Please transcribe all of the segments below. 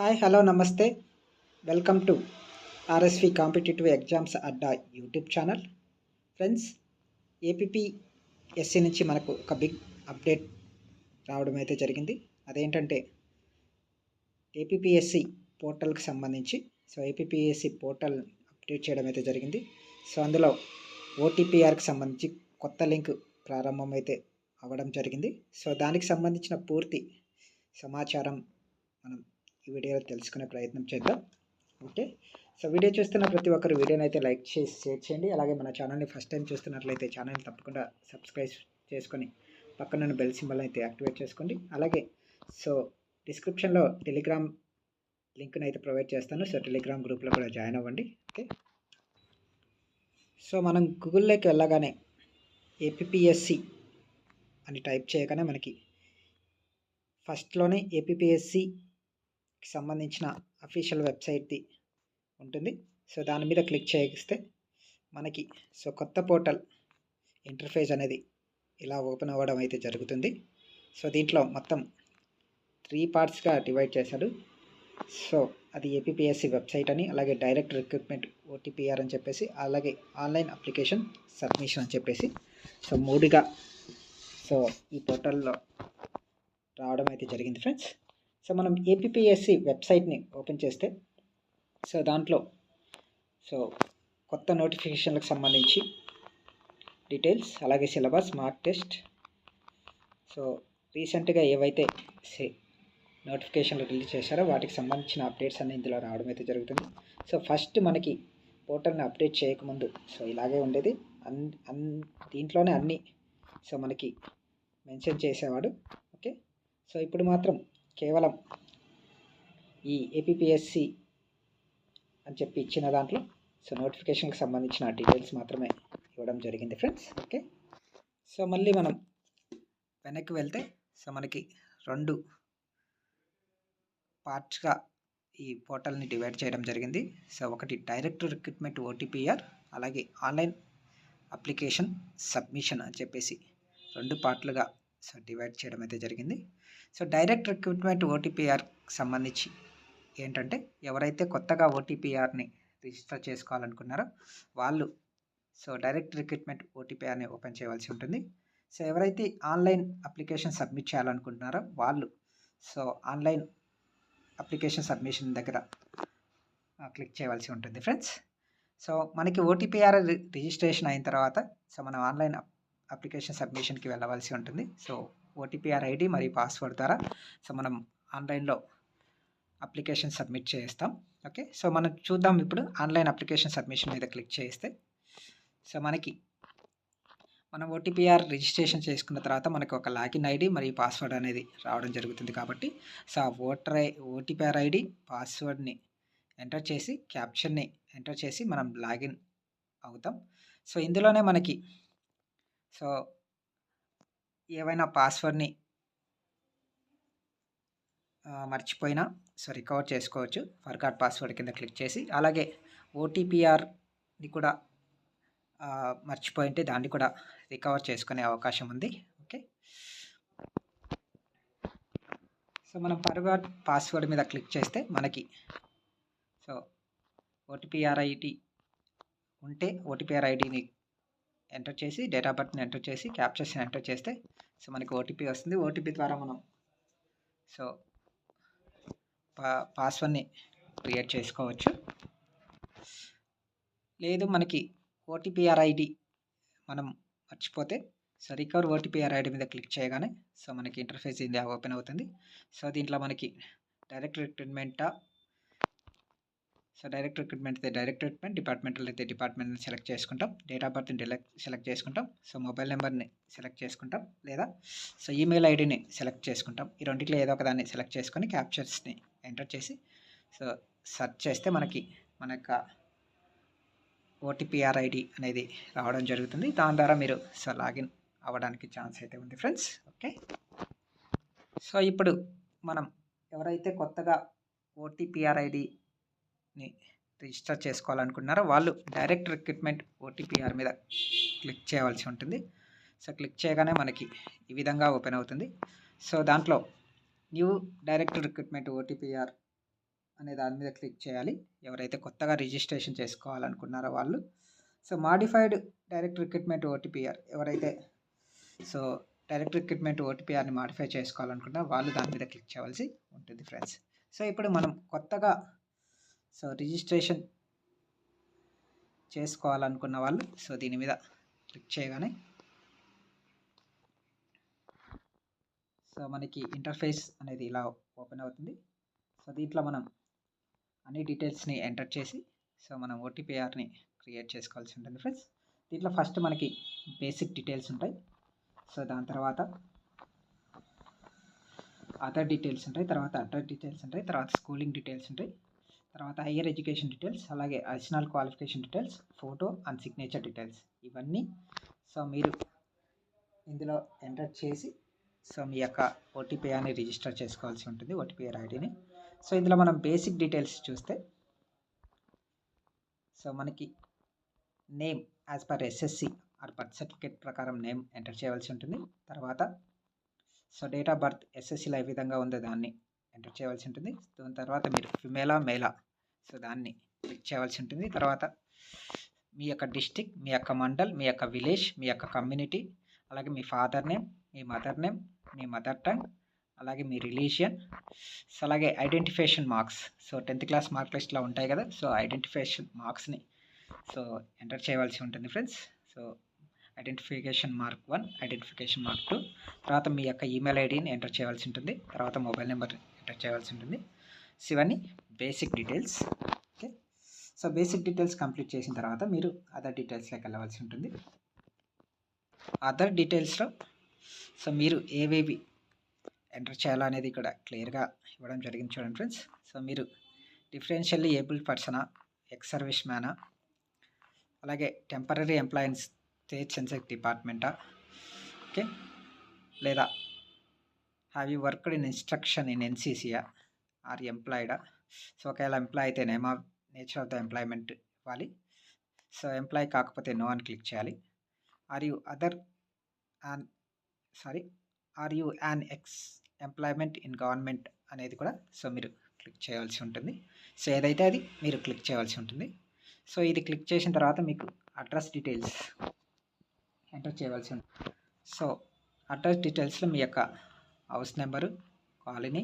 Hi hello నమస్తే. Welcome to RSV competitive exams Adda YouTube channel. Friends APPSC నుంచి మనకు ఒక బిగ్ అప్డేట్ రావడం అయితే జరిగింది. అదేంటంటే ఏపీపీఎస్సి పోర్టల్కి సంబంధించి సో ఏపీపీఎస్సి పోర్టల్ అప్డేట్ చేయడం అయితే జరిగింది. సో అందులో ఓటీపీఆర్కి సంబంధించి కొత్త లింక్ ప్రారంభం అయితే అవ్వడం జరిగింది. సో దానికి సంబంధించిన పూర్తి సమాచారం మనం ఈ వీడియోలో తెలుసుకునే ప్రయత్నం చేద్దాం. ఓకే? సో వీడియో చూస్తున్న ప్రతి ఒక్కరు వీడియోని అయితే లైక్ చేసి షేర్ చేయండి. అలాగే మన ఛానల్ని ఫస్ట్ టైం చూస్తున్నట్లయితే ఛానల్ని తప్పకుండా సబ్స్క్రైబ్ చేసుకొని పక్కన బెల్ సింబల్ అయితే యాక్టివేట్ చేసుకోండి. అలాగే సో డిస్క్రిప్షన్లో టెలిగ్రామ్ లింక్ని అయితే ప్రొవైడ్ చేస్తాను. సో టెలిగ్రామ్ గ్రూప్లో కూడా జాయిన్ అవ్వండి. ఓకే? సో మనం గూగుల్లోకి వెళ్ళగానే ఏపీఎస్సి అని టైప్ చేయగానే మనకి ఫస్ట్లోనే ఏపీఎస్సి సంబంధించిన అఫీషియల్ వెబ్సైట్ది ఉంటుంది. సో దాని మీద క్లిక్ చేయిస్తే మనకి సో కొత్త పోర్టల్ ఇంటర్ఫేస్ అనేది ఇలా ఓపెన్ అవ్వడం అయితే జరుగుతుంది. సో దీంట్లో మొత్తం త్రీ పార్ట్స్గా డివైడ్ చేశాడు సో అది ఏపీఎస్సి వెబ్సైట్ అని అలాగే డైరెక్ట్ రిక్రూట్మెంట్ ఓటీపీఆర్ అని చెప్పేసి అలాగే ఆన్లైన్ అప్లికేషన్ సబ్మిషన్ అని చెప్పేసి సో మూడుగా సో ఈ పోర్టల్లో రావడం అయితే జరిగింది ఫ్రెండ్స్ సో మనం ఏపీఎస్సి వెబ్సైట్ని ఓపెన్ చేస్తే సో దాంట్లో సో కొత్త నోటిఫికేషన్లకు సంబంధించి డీటెయిల్స్ అలాగే సిలబస్ మార్క్ టెస్ట్ సో రీసెంట్గా ఏవైతే సే నోటిఫికేషన్లు రిలీజ్ చేశారో వాటికి సంబంధించిన అప్డేట్స్ అన్నీ ఇందులో రావడం అయితే జరుగుతుంది. సో ఫస్ట్ మనకి పోర్టల్ని అప్డేట్ చేయకముందు సో ఇలాగే ఉండేది. అన్ అన్ దీంట్లోనే అన్నీ సో మనకి మెన్షన్ చేసేవాడు ఓకే? సో ఇప్పుడు మాత్రం కేవలం ఈ ఏపీఎస్సి అని చెప్పి ఇచ్చిన దాంట్లో. సో నోటిఫికేషన్కి సంబంధించిన డీటెయిల్స్ మాత్రమే ఇవ్వడం జరిగింది ఫ్రెండ్స్ ఓకే సో మళ్ళీ మనం వెనక్కి వెళ్తే సో మనకి రెండు పార్ట్స్గా ఈ పోర్టల్ని డివైడ్ చేయడం జరిగింది. సో ఒకటి డైరెక్ట్ రిక్రూట్మెంట్ ఓటీపీఆర్ అలాగే ఆన్లైన్ అప్లికేషన్ సబ్మిషన్ అని చెప్పేసి రెండు పార్ట్లుగా సో డివైడ్ చేయడం అయితే జరిగింది. సో డైరెక్ట్ రిక్రూట్మెంట్ ఓటీపీఆర్ సంబంధించి ఏంటంటే ఎవరైతే కొత్తగా ఓటీపీఆర్ని రిజిస్టర్ చేసుకోవాలనుకున్నారో వాళ్ళు సో డైరెక్ట్ రిక్రూట్మెంట్ ఓటీపీఆర్ని ఓపెన్ చేయవలసి ఉంటుంది. సో ఎవరైతే ఆన్లైన్ అప్లికేషన్ సబ్మిట్ చేయాలనుకుంటున్నారో వాళ్ళు సో ఆన్లైన్ అప్లికేషన్ సబ్మిషన్ దగ్గర క్లిక్ చేయవలసి ఉంటుంది ఫ్రెండ్స్. సో మనకి ఓటీపీఆర్ రిజిస్ట్రేషన్ అయిన తర్వాత సో మనం ఆన్లైన్ అప్లికేషన్ సబ్మిషన్కి వెళ్ళవలసి ఉంటుంది. సో ఓటీపీఆర్ ఐడి మరియు పాస్వర్డ్ ద్వారా సో మనం ఆన్లైన్లో అప్లికేషన్ సబ్మిట్ చేస్తాం. ఓకే? సో మనం చూద్దాం ఇప్పుడు ఆన్లైన్ అప్లికేషన్ సబ్మిషన్ మీద క్లిక్ చేస్తే. సో మనకి మనం ఓటీపీఆర్ రిజిస్ట్రేషన్ చేసుకున్న తర్వాత మనకు ఒక లాగిన్ ఐడి మరియు పాస్వర్డ్ అనేది రావడం జరుగుతుంది కాబట్టి సో ఆ ఓటర్ ఐ ఓటీపీఆర్ ఐడి పాస్వర్డ్ని ఎంటర్ చేసి క్యాప్షన్ని ఎంటర్ చేసి మనం లాగిన్ అవుతాం. సో ఇందులోనే మనకి సో ఏవైనా పాస్వర్డ్ని మర్చిపోయినా సో రికవర్ చేసుకోవచ్చు. ఫర్గాట్ పాస్వర్డ్ కింద క్లిక్ చేసి అలాగే ఓటీపీఆర్ని కూడా మర్చిపోయింటే దాన్ని కూడా రికవర్ చేసుకునే అవకాశం ఉంది. ఓకే? సో మనం ఫర్గాట్ పాస్వర్డ్ మీద క్లిక్ చేస్తే మనకి సో ఓటీపీఆర్ ఐడి ఉంటే ఓటీపీఆర్ ఐడిని ఎంటర్ చేసి డేట్ ఆఫ్ బర్త్ని ఎంటర్ చేసి క్యాప్చర్స్ని ఎంటర్ చేస్తే సో మనకి ఓటీపీ వస్తుంది. ఓటీపీ ద్వారా మనం సో పా పాస్వర్డ్ని క్రియేట్ చేసుకోవచ్చు. లేదు మనకి ఓటీపీఆర్ ఐడి మనం మర్చిపోతే సో రికవర్ ఓటీపీఆర్ ఐడి మీద క్లిక్ చేయగానే సో మనకి ఇంటర్ఫేస్ ఇది ఓపెన్ అవుతుంది. సో దీంట్లో మనకి డైరెక్ట్ రిక్రూట్మెంటా సో డైరెక్ట్ రిక్రూట్మెంట్ అయితే డైరెక్ట్ రిక్రూట్మెంట్ డిపార్ట్మెంటల్ అయితే డిపార్ట్మెంట్ని సెలెక్ట్ చేసుకుంటాం. డేట్ ఆఫ్ బర్త్ని సెలెక్ట్ చేసుకుంటాం. సో మొబైల్ నెంబర్ని సెలెక్ట్ చేసుకుంటాం లేదా సో ఈమెయిల్ ఐడిని సెలెక్ట్ చేసుకుంటాం. ఈ రెండింటిలో ఏదో ఒక దాన్ని సెలెక్ట్ చేసుకొని క్యాప్చర్స్ని ఎంటర్ చేసి సో సెర్చ్ చేస్తే మనకి మన యొక్క ఓటీపీఆర్ ఐడి అనేది రావడం జరుగుతుంది. దాని ద్వారా మీరు సో లాగిన్ అవ్వడానికి ఛాన్స్ అయితే ఉంది ఫ్రెండ్స్. ఓకే? సో ఇప్పుడు మనం ఎవరైతే కొత్తగా ఓటీపీఆర్ ఐడి ని రిజిస్టర్ చేసుకోవాలనుకుంటున్నారో వాళ్ళు డైరెక్ట్ రిక్రూట్మెంట్ ఓటీపీఆర్ మీద క్లిక్ చేయవలసి ఉంటుంది. సో క్లిక్ చేయగానే మనకి ఈ విధంగా ఓపెన్ అవుతుంది. సో దాంట్లో న్యూ డైరెక్ట్ రిక్రూట్మెంట్ ఓటీపీఆర్ అనే దాని మీద క్లిక్ చేయాలి. ఎవరైతే కొత్తగా రిజిస్ట్రేషన్ చేసుకోవాలనుకున్నారో వాళ్ళు. So modified direct recruitment OTPR ఎవరైతే సో డైరెక్ట్ రిక్రూట్మెంట్ ఓటీపీఆర్ని మాడిఫై చేసుకోవాలనుకున్నా వాళ్ళు దాని మీద క్లిక్ చేయవలసి ఉంటుంది ఫ్రెండ్స్. సో ఇప్పుడు మనం కొత్తగా సో రిజిస్ట్రేషన్ చేసుకోవాలనుకున్న వాళ్ళు సో దీని మీద క్లిక్ చేయగానే సో మనకి ఇంటర్ఫేస్ అనేది ఇలా ఓపెన్ అవుతుంది. సో దీంట్లో మనం అన్ని డీటెయిల్స్ని ఎంటర్ చేసి సో మనం ఓటీపీఆర్ని క్రియేట్ చేసుకోవాల్సి ఉంటుంది ఫ్రెండ్స్. దీంట్లో ఫస్ట్ మనకి బేసిక్ డీటెయిల్స్ ఉంటాయి. సో దాని తర్వాత అదర్ డీటెయిల్స్ ఉంటాయి తర్వాత అడ్రస్ డీటెయిల్స్ ఉంటాయి తర్వాత స్కూలింగ్ డీటెయిల్స్ ఉంటాయి. తర్వాత హయ్యర్ ఎడ్యుకేషన్ డీటెయిల్స్ అలాగే additional qualification details photo and signature details ఇవన్నీ సో మీరు ఇందులో ఎంటర్ చేసి సో మీ యొక్క ఓటీపీ అని రిజిస్టర్ చేసుకోవాల్సి ఉంటుంది ఓటీపీఆర్ ఐడిని సో ఇందులో మనం బేసిక్ డీటెయిల్స్ చూస్తే సో మనకి name as per SSC or birth certificate ప్రకారం నేమ్ ఎంటర్ చేయవలసి ఉంటుంది. తర్వాత సో డేట్ ఆఫ్ బర్త్ ఎస్ఎస్సిలో ఏ విధంగా ఉందో దాన్ని ఎంటర్ చేయవలసి ఉంటుంది. దాని తర్వాత మీరు ఫిమేలా మేలా. సో దాన్ని క్లిక్ చేయవలసి ఉంటుంది. తర్వాత మీ యొక్క డిస్టిక్ మీ యొక్క మండల్ మీ యొక్క విలేజ్ మీ యొక్క కమ్యూనిటీ అలాగే మీ ఫాదర్ నేమ్ మీ మదర్ నేమ్ మీ మదర్ టంగ్ అలాగే మీ రిలీజియన్. సో అలాగే identification marks. So tenth class mark లిస్ట్లో ఉంటాయి కదా. సో ఐడెంటిఫికేషన్ మార్క్స్ని సో ఎంటర్ చేయవలసి ఉంటుంది friends. So identification mark one identification mark two. తర్వాత మీ యొక్క ఈమెయిల్ ఐడిని ఎంటర్ చేయవలసి ఉంటుంది. తర్వాత మొబైల్ నెంబర్ ఎంటర్ చేయవలసి ఉంటుంది. సో ఇవన్నీ basic details okay so basic details complete చేసిన తర్వాత మీరు అదర్ డీటెయిల్స్లోకి వెళ్ళవలసి ఉంటుంది. అదర్ డీటెయిల్స్లో సో మీరు ఏవేవి ఎంటర్ చేయాలనేది ఇక్కడ క్లియర్గా ఇవ్వడం జరిగింది చూడండి ఫ్రెండ్స్ సో మీరు డిఫరెన్షియల్లీ ఏబుల్ పర్సనా ఎక్స్ సర్వీస్ మ్యానా అలాగే టెంపరీ ఎంప్లాయీస్ స్టేట్ సెన్సెక్ డిపార్ట్మెంటా ఓకే లేదా have you worked in instruction in ఎన్సీసీయా or ఎంప్లాయిడా సో ఒకవేళ ఎంప్లాయ్ అయితే name of nature of the employment ఇవ్వాలి. సో ఎంప్లాయ్ కాకపోతే నో అని క్లిక్ చేయాలి. Are you other an sorry are you an ex employment in government అనేది కూడా so మీరు క్లిక్ చేయవలసి ఉంటుంది. సో ఏదైతే అది మీరు క్లిక్ చేయవలసి ఉంటుంది. సో ఇది క్లిక్ చేసిన తర్వాత మీకు అడ్రస్ డీటెయిల్స్ ఎంటర్ చేయవలసి ఉంటుంది సో అడ్రస్ డీటెయిల్స్లో మీ యొక్క house number colony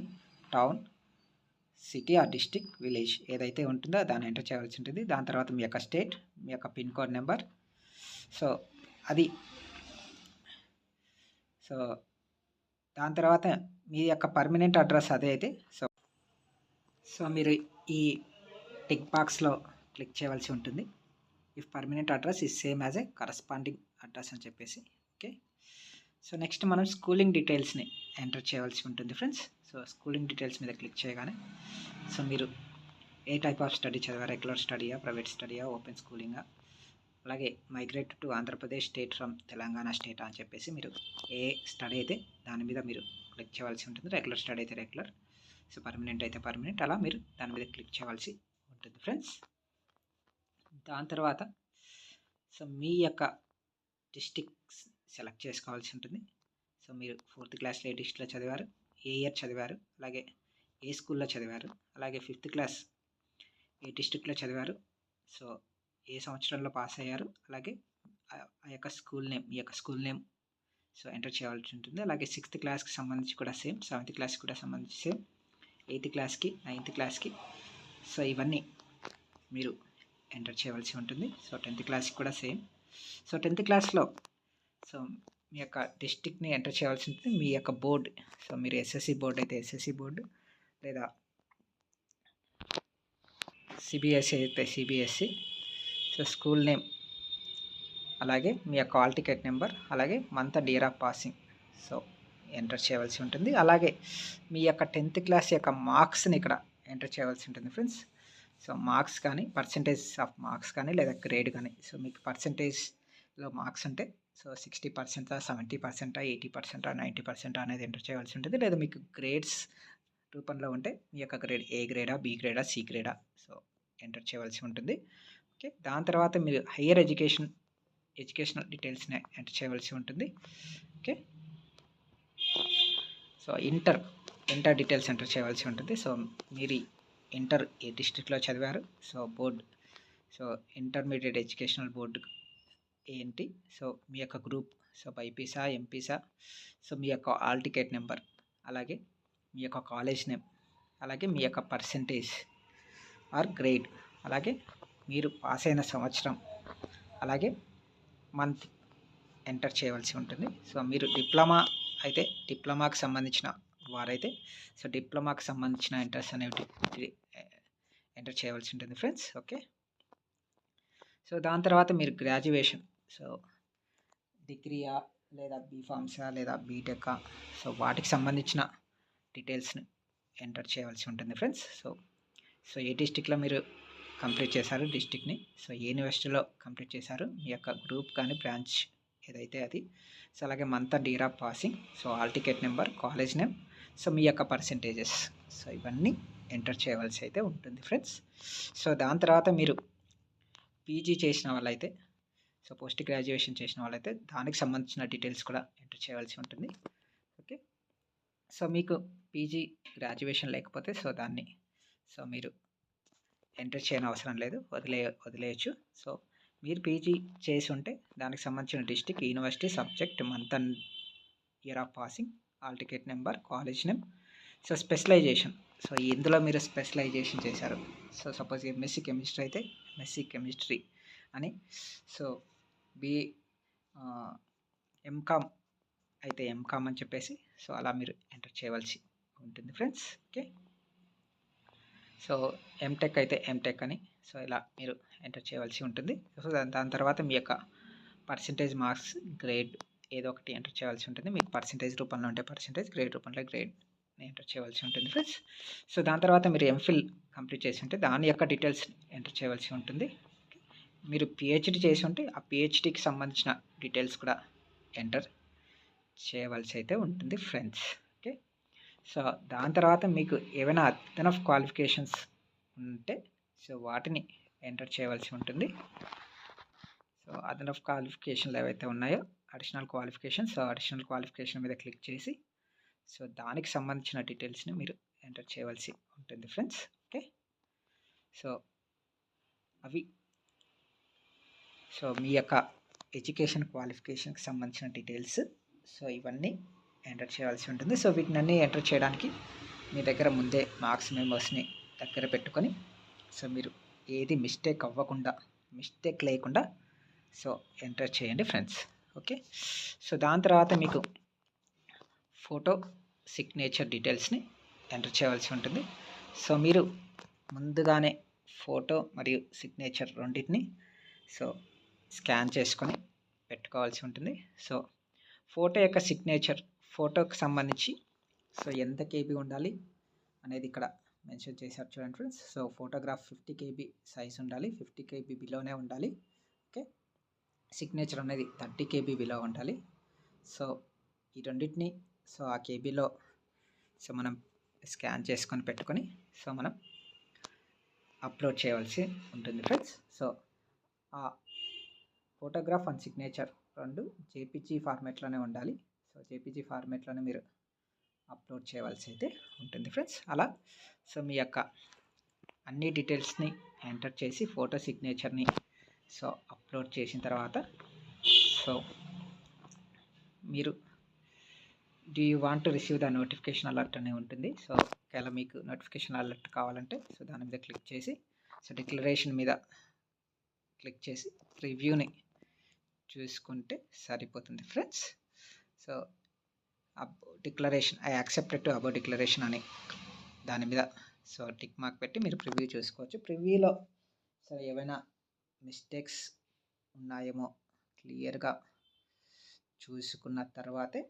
town city ఆ డిస్టిక్ విలేజ్ ఏదైతే ఉంటుందో దాన్ని ఎంటర్ చేయవలసి ఉంటుంది. దాని తర్వాత మీ యొక్క స్టేట్ మీ యొక్క పిన్ కోడ్ నెంబర్. సో అది. సో దాని తర్వాత మీ యొక్క పర్మనెంట్ అడ్రస్ అదే అయితే. సో సో మీరు ఈ టిక్ బాక్స్లో క్లిక్ చేయవలసి ఉంటుంది. If permanent address is same as a corresponding address అని చెప్పేసి. సో నెక్స్ట్ మనం స్కూలింగ్ డీటెయిల్స్ని ఎంటర్ చేయవలసి ఉంటుంది ఫ్రెండ్స్. సో స్కూలింగ్ డీటెయిల్స్ మీద క్లిక్ చేయగానే సో మీరు ఏ టైప్ ఆఫ్ స్టడీ చదివారు? రెగ్యులర్ స్టడీయా? ప్రైవేట్ స్టడీయా? ఓపెన్ స్కూలింగా? అలాగే migrate to Andhra Pradesh state from Telangana state అని చెప్పేసి మీరు ఏ స్టడీ అయితే దాని మీద మీరు క్లిక్ చేయవలసి ఉంటుంది. రెగ్యులర్ స్టడీ అయితే రెగ్యులర్ సో పర్మనెంట్ అయితే పర్మనెంట్. అలా మీరు దాని మీద క్లిక్ చేయవలసి ఉంటుంది ఫ్రెండ్స్. దాని తర్వాత సో మీ యొక్క డిస్టిక్స్ సెలెక్ట్ చేసుకోవాల్సి ఉంటుంది. సో మీరు ఫోర్త్ క్లాస్లో ఏ చదివారు ఏ ఇయర్ చదివారు అలాగే ఏ స్కూల్లో చదివారు అలాగే ఫిఫ్త్ క్లాస్ ఏ డిస్ట్రిక్ట్లో చదివారు సో ఏ సంవత్సరంలో పాస్ అయ్యారు అలాగే ఆ యొక్క స్కూల్ నేమ్ ఈ యొక్క స్కూల్ నేమ్ సో ఎంటర్ చేయవలసి ఉంటుంది. అలాగే సిక్స్త్ క్లాస్కి సంబంధించి కూడా సేమ్ సెవెంత్ క్లాస్కి కూడా సంబంధించి సేమ్ ఎయిత్ క్లాస్కి నైన్త్ క్లాస్కి సో ఇవన్నీ మీరు ఎంటర్ చేయవలసి ఉంటుంది. సో టెన్త్ క్లాస్కి కూడా సేమ్. సో టెన్త్ క్లాస్లో సో మీ యొక్క డిస్టిక్ని ఎంటర్ చేయవలసి ఉంటుంది మీ యొక్క బోర్డు. సో మీరు ఎస్ఎస్సి బోర్డు అయితే ఎస్ఎస్సి బోర్డు లేదా సిబిఎస్సి అయితే సిబిఎస్సి సో స్కూల్ నేమ్ అలాగే మీ యొక్క హాల్ టికెట్ నెంబర్ అలాగే month and year of passing. So enter చేయవలసి ఉంటుంది. అలాగే మీ యొక్క టెన్త్ క్లాస్ యొక్క మార్క్స్ని ఇక్కడ ఎంటర్ చేయవలసి ఉంటుంది ఫ్రెండ్స్. సో మార్క్స్ కానీ పర్సంటేజ్ ఆఫ్ మార్క్స్ కానీ లేదా గ్రేడ్ కానీ. సో మీకు పర్సంటేజ్లో మార్క్స్ ఉంటే సో సిక్స్టీ పర్సెంటా సెవెంటీ పర్సెంటా ఎయిటీ పర్సెంటా నైంటీ పర్సెంట్ అనేది ఎంటర్ చేయవలసి ఉంటుంది. లేదా మీకు గ్రేడ్స్ రూపంలో ఉంటే మీ యొక్క గ్రేడ్ ఏ గ్రేడా బి గ్రేడా సి గ్రేడా సో ఎంటర్ చేయవలసి ఉంటుంది. ఓకే? దాని తర్వాత మీరు హయ్యర్ ఎడ్యుకేషన్ ఎడ్యుకేషనల్ డీటెయిల్స్ని ఎంటర్ చేయవలసి ఉంటుంది. Okay? So inter inter details enter చేయవలసి ఉంటుంది. సో మీరు ఇంటర్ ఏ డిస్ట్రిక్ట్లో చదివారు? So board so intermediate educational board ఏంటి? సో మీ యొక్క గ్రూప్ సో బైపీసా ఎంపీసా సో మీ యొక్క ఆల్ టికెట్ నెంబర్ అలాగే మీ యొక్క కాలేజ్ నేమ్ అలాగే మీ యొక్క పర్సంటేజ్ ఆర్ గ్రేడ్ అలాగే మీరు పాస్ అయిన సంవత్సరం అలాగే మంత్ ఎంటర్ చేయవలసి ఉంటుంది. సో మీరు డిప్లొమా అయితే డిప్లొమాకి సంబంధించిన వారైతే సో డిప్లొమాకి సంబంధించిన ఎంటర్స్ అనేవి ఎంటర్ చేయవలసి ఉంటుంది ఫ్రెండ్స్. ఓకే? సో దాని తర్వాత మీరు గ్రాడ్యుయేషన్ సో డిగ్రీయా లేదా బీఫామ్సా లేదా బీటెక్ సో వాటికి సంబంధించిన డీటెయిల్స్ని ఎంటర్ చేయవలసి ఉంటుంది ఫ్రెండ్స్. సో సో ఏ డిస్టిక్లో మీరు కంప్లీట్ చేశారు డిస్టిక్ని? సో ఏ యూనివర్సిటీలో కంప్లీట్ చేశారు? మీ యొక్క గ్రూప్ కానీ బ్రాంచ్ ఏదైతే అది? సో అలాగే month and year of passing so hall ticket number college name so మీ యొక్క పర్సంటేజెస్ సో ఇవన్నీ ఎంటర్ చేయవలసి అయితే ఉంటుంది ఫ్రెండ్స్. సో దాని తర్వాత మీరు పీజీ చేసిన వాళ్ళైతే సో పోస్ట్ గ్రాడ్యుయేషన్ చేసిన వాళ్ళైతే దానికి సంబంధించిన డీటెయిల్స్ కూడా ఎంటర్ చేయవలసి ఉంటుంది. ఓకే? సో మీకు పీజీ గ్రాడ్యుయేషన్ లేకపోతే సో దాన్ని సో మీరు ఎంటర్ చేయని అవసరం లేదు వదిలే వదిలేయచ్చు. సో మీరు పీజీ చేసి ఉంటే దానికి సంబంధించిన district university subject month and year of passing hall ticket number college name so specialization. So ఇందులో మీరు స్పెషలైజేషన్ చేశారు. సో సపోజ్ ఎంఎస్సి కెమిస్ట్రీ అయితే ఎంఎస్సి కెమిస్ట్రీ అని. సో బి ఎంకామ్ అయితే ఎంకామ్ అని చెప్పేసి. సో అలా మీరు ఎంటర్ చేయవలసి ఉంటుంది ఫ్రెండ్స్. ఓకే? సో ఎంటెక్ అయితే ఎంటెక్ అని. సో ఇలా మీరు ఎంటర్ చేయవలసి ఉంటుంది. సో దాని తర్వాత మీ యొక్క పర్సంటేజ్ మార్క్స్ గ్రేడ్ ఏదో ఒకటి ఎంటర్ చేయవలసి ఉంటుంది. మీకు పర్సంటేజ్ రూపంలో ఉంటే పర్సంటేజ్ గ్రేడ్ రూపంలో గ్రేడ్ ఎంటర్ చేయవలసి ఉంటుంది ఫ్రెండ్స్. సో దాని తర్వాత మీరు ఎంఫిల్ కంప్లీట్ చేసి ఉంటే దాని యొక్క డీటెయిల్స్ ఎంటర్ చేయవలసి ఉంటుంది. మీరు పిహెచ్డి చేసి ఉంటే ఆ పిహెచ్డికి సంబంధించిన డీటెయిల్స్ కూడా ఎంటర్ చేయవలసి అయితే ఉంటుంది ఫ్రెండ్స్ ఓకే సో దాని తర్వాత మీకు ఏమైనా అదనఫ్ క్వాలిఫికేషన్స్ ఉంటే సో వాటిని ఎంటర్ చేయవలసి ఉంటుంది. సో అదనఫ్ క్వాలిఫికేషన్లు ఏవైతే ఉన్నాయో additional qualification so additional qualification మీద క్లిక్ చేసి సో దానికి సంబంధించిన డీటెయిల్స్ని మీరు ఎంటర్ చేయవలసి ఉంటుంది ఫ్రెండ్స్ ఓకే సో అవి సో మీ యొక్క ఎడ్యుకేషన్ క్వాలిఫికేషన్కి సంబంధించిన డీటెయిల్స్. సో ఇవన్నీ ఎంటర్ చేయవలసి ఉంటుంది. సో వీటిని అన్నీ ఎంటర్ చేయడానికి మీ దగ్గర ముందే మార్క్స్ మెంబర్స్ని దగ్గర పెట్టుకొని సో మీరు ఏది మిస్టేక్ అవ్వకుండా మిస్టేక్ లేకుండా సో ఎంటర్ చేయండి ఫ్రెండ్స్. ఓకే? సో దాని తర్వాత మీకు ఫోటో సిగ్నేచర్ డీటెయిల్స్ని ఎంటర్ చేయవలసి ఉంటుంది. సో మీరు ముందుగానే ఫోటో మరియు సిగ్నేచర్ రెండింటిని సో స్కాన్ చేసుకొని పెట్టుకోవాల్సి ఉంటుంది. సో ఫోటో యొక్క సిగ్నేచర్ ఫోటోకి సంబంధించి సో ఎంత కేబీ ఉండాలి అనేది ఇక్కడ మెన్షన్ చేశారు చూడండి friends. So photograph fifty KB size ఉండాలి ఫిఫ్టీ కేబీ బిలోనే ఉండాలి. ఓకే? సిగ్నేచర్ అనేది థర్టీ కేబీ బిలో ఉండాలి. సో ఈ రెండింటిని సో ఆ కేబీలో సో మనం స్కాన్ చేసుకొని పెట్టుకొని సో మనం అప్లోడ్ చేయవలసి ఉంటుంది ఫ్రెండ్స్. సో ఆ ఫోటోగ్రాఫ్ అండ్ సిగ్నేచర్ రెండు జేపీజీ ఫార్మేట్లోనే ఉండాలి. సో జేపీజీ ఫార్మేట్లోనే మీరు అప్లోడ్ చేయవలసి అయితే ఉంటుంది ఫ్రెండ్స్. అలా సో మీ యొక్క అన్ని డీటెయిల్స్ని ఎంటర్ చేసి ఫోటో సిగ్నేచర్ని సో అప్లోడ్ చేసిన తర్వాత సో మీరు do you want to receive the notification alert అనే ఉంటుంది. సో ఒకవేళ మీకు నోటిఫికేషన్ అలర్ట్ కావాలంటే సో దాని మీద క్లిక్ చేసి సో డిక్లరేషన్ మీద క్లిక్ చేసి రివ్యూని చూసుకుంటే సరిపోతుంది friends. So declaration I accepted to about declaration అని దాని మీద. సో టిక్ మార్క్ పెట్టి మీరు ప్రివ్యూ చూసుకోవచ్చు. ప్రివ్యూలో సో ఏమైనా మిస్టేక్స్ ఉన్నాయేమో క్లియర్గా చూసుకున్న తర్వాతే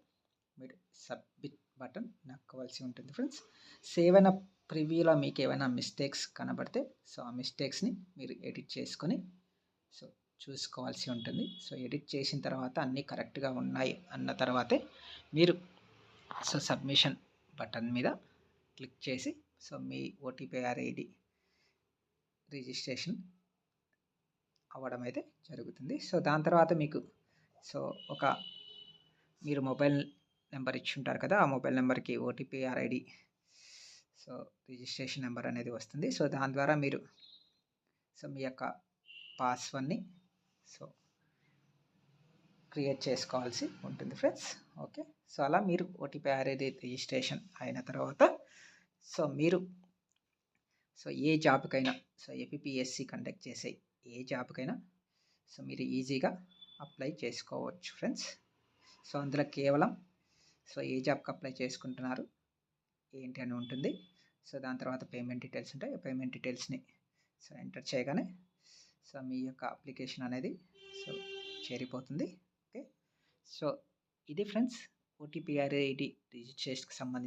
మీరు సబ్మిట్ బటన్ నొక్కవలసి ఉంటుంది ఫ్రెండ్స్. సేవ్ అయిన ప్రివ్యూలో మీకు ఏమైనా మిస్టేక్స్ కనబడితే సో ఆ మిస్టేక్స్ని మీరు ఎడిట్ చేసుకొని సో చూసుకోవాల్సి ఉంటుంది. సో ఎడిట్ చేసిన తర్వాత అన్నీ కరెక్ట్గా ఉన్నాయి అన్న తర్వాతే మీరు సో సబ్మిషన్ బటన్ మీద క్లిక్ చేసి సో మీ ఓటీపీఆర్ ఐడి రిజిస్ట్రేషన్ అవ్వడం అయితే జరుగుతుంది. సో దాని తర్వాత మీకు సో ఒక మీరు మొబైల్ నెంబర్ ఇచ్చి ఉంటారు కదా ఆ మొబైల్ నెంబర్కి OTP R ID so registration number అనేది వస్తుంది. సో దాని ద్వారా మీరు సో మీ యొక్క పాస్వర్డ్ని సో క్రియేట్ చేసుకోవాల్సి ఉంటుంది ఫ్రెండ్స్. ఓకే? సో అలా మీరు ఓటీపీ అనేది రిజిస్ట్రేషన్ అయిన తర్వాత సో మీరు సో ఏ జాబ్కైనా సో ఏపీఎస్సి కండక్ట్ చేసే ఏ జాబ్కైనా సో మీరు ఈజీగా అప్లై చేసుకోవచ్చు ఫ్రెండ్స్. సో అందులో కేవలం సో ఏ జాబ్కి అప్లై చేసుకుంటున్నారు ఏంటి అని ఉంటుంది. సో దాని తర్వాత పేమెంట్ డీటెయిల్స్ ఉంటాయి. పేమెంట్ డీటెయిల్స్ని సో ఎంటర్ చేయగానే సో మీ యొక్క అప్లికేషన్ అనేది సో చేరిపోతుంది. ఓకే సో ఇది ఫ్రెండ్స్ ఓటీపీ రిజిస్ట్రేషన్కి సంబంధించి